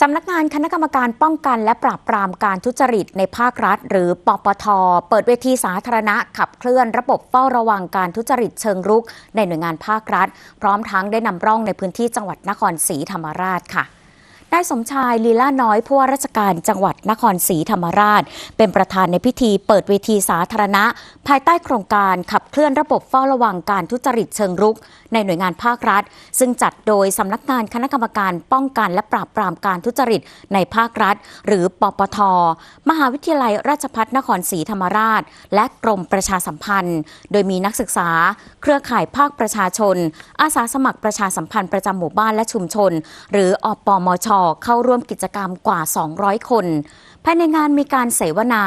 สำนักงานคณะกรรมการป้องกันและปราบปรามการทุจริตในภาครัฐ หรือปปท เปิดเวทีสาธารณะขับเคลื่อนระบบเฝ้าระวังการทุจริตเชิงรุกในหน่วยงานภาครัฐ พร้อมทั้งได้นำร่องในพื้นที่จังหวัดนครศรีธรรมราชค่ะ นายสมชายลีลาน้อยผู้ว่าราชการจังหวัดนครศรีธรรมราช เป็นประธานในพิธีเปิดเวทีสาธารณะ ภายใต้โครงการขับเคลื่อนระบบเฝ้าระวังการทุจริตเชิงรุก ในหน่วยงานภาครัฐ ซึ่งจัดโดยสำนักงานคณะกรรมการป้องกันและปราบปรามการทุจริตในภาครัฐ หรือปปท มหาวิทยาลัยราชภัฏนครศรีธรรมราช และกรมประชาสัมพันธ์ โดยมีนักศึกษา เครือข่ายภาคประชาชน อาสาสมัครประชาสัมพันธ์ประจำหมู่บ้านและชุมชน หรืออปมชเข้าร่วมกิจกรรมกว่า 200 คน ภายในงานมีการเสวนา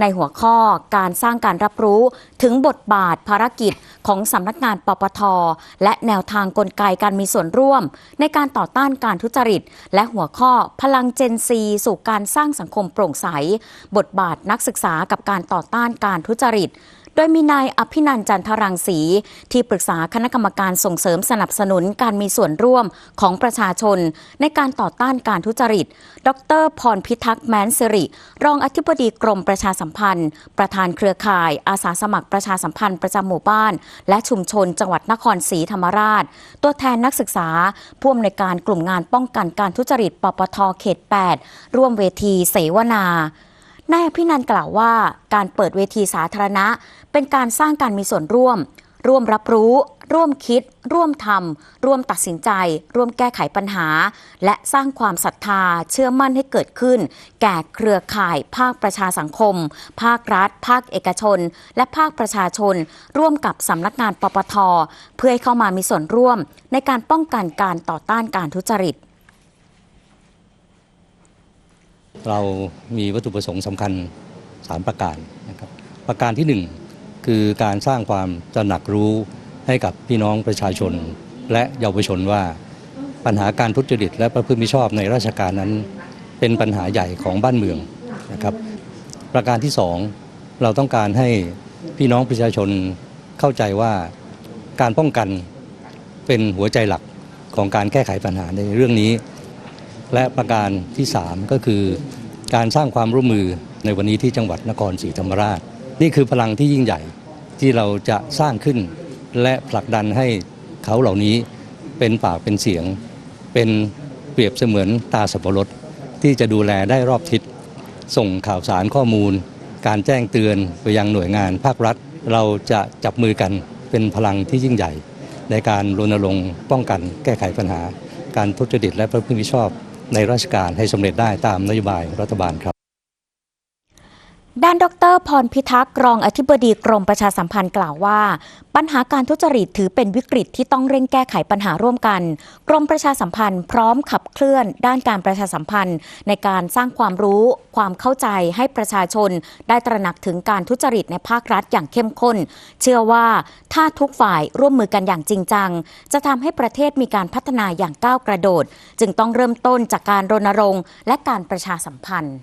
ในหัวข้อการสร้างการรับรู้ถึงบทบาทภารกิจของสำนักงานปปท และแนวทางกลไกการมีส่วนร่วม ในการต่อต้านการทุจริต และหัวข้อพลังเจนซีสู่การสร้างสังคมโปร่งใส บทบาทนักศึกษากับการต่อต้านการทุจริต โดยมีนายอภินันจันทรังสี ที่ปรึกษาคณะกรรมการส่งเสริมสนับสนุนการมีส่วนร่วมของประชาชน ในการต่อต้านการทุจริต ดรพรพิทักษ์แมนสิริ รองอธิบดีกรมประชาสัมพันธ์ ประธานเครือข่าย อาสาสมัครประชาสัมพันธ์ประจำหมู่บ้าน และชุมชนจังหวัดนครศรีธรรมราช ตัวแทนนักศึกษาผู้อำนวยการกลุ่มงานป้องกันการทุจริต ปปทเขต 8 ร่วมเวทีเสวนา นายอภินันกล่าวว่าการเปิดเวทีสาธารณะ เป็นการสร้างการมีส่วนร่วม ร่วมรับรู้ ร่วมคิด ร่วมทำร่วมตัดสินใจ ร่วมแก้ไขปัญหา และสร้างความศรัทธาเชื่อมั่นให้เกิดขึ้น แก่เครือข่าย ภาคประชาสังคม ภาครัฐ ภาคเอกชน และภาคประชาชน ร่วมกับสำนักงานปปท เพื่อให้เข้ามามีส่วนร่วม ในการป้องกันการต่อต้านการทุจริต เรามีวัตถุประสงค์สำคัญ 3 ประการนะครับประการที่ 1 คือการสร้างความตระหนักรู้ให้กับพี่น้องประชาชน และเยาวชนว่าปัญหาการทุจริต และประพฤติมิชอบในราชการนั้น เป็นปัญหาใหญ่ของบ้านเมืองนะครับประการที่ 2 เราต้องการให้พี่น้องประชาชนเข้าใจว่าการป้องกันเป็นหัวใจหลักของการแก้ไขปัญหาในเรื่องนี้ และประการที่ 3 ก็คือ การสร้างความร่วมมือในวันนี้ที่จังหวัดนครศรีธรรมราช นี่คือพลังที่ยิ่งใหญ่ที่เราจะสร้างขึ้น และผลักดันให้เขาเหล่านี้เป็นปากเป็นเสียง เป็นเปรียบเสมือนตาสับปะรดที่จะดูแลได้รอบทิศส่งข่าวสารข้อมูล การแจ้งเตือนไปยังหน่วยงานภาครัฐ เราจะจับมือกันเป็นพลังที่ยิ่งใหญ่ ในการรณรงค์ป้องกันแก้ไขปัญหา การทุจริตและประพฤติมิชอบ ในราชการให้สำเร็จได้ตามนโยบายรัฐบาลครับ ด้านดรพรพิทักษ์รองอธิบดีกรมประชาสัมพันธ์กล่าวว่า ปัญหาการทุจริตถือเป็นวิกฤตที่ต้องเร่งแก้ไขปัญหาร่วมกัน กรมประชาสัมพันธ์พร้อมขับเคลื่อน ด้านการประชาสัมพันธ์ ในการสร้างความรู้ ความเข้าใจให้ประชาชน ได้ตระหนักถึงการทุจริตในภาครัฐอย่างเข้มข้น เชื่อว่าถ้าทุกฝ่ายร่วมมือกันอย่างจริงจัง จะทำให้ประเทศมีการพัฒนาอย่างก้าวกระโดด จึงต้องเริ่มต้นจากการรณรงค์และการประชาสัมพันธ์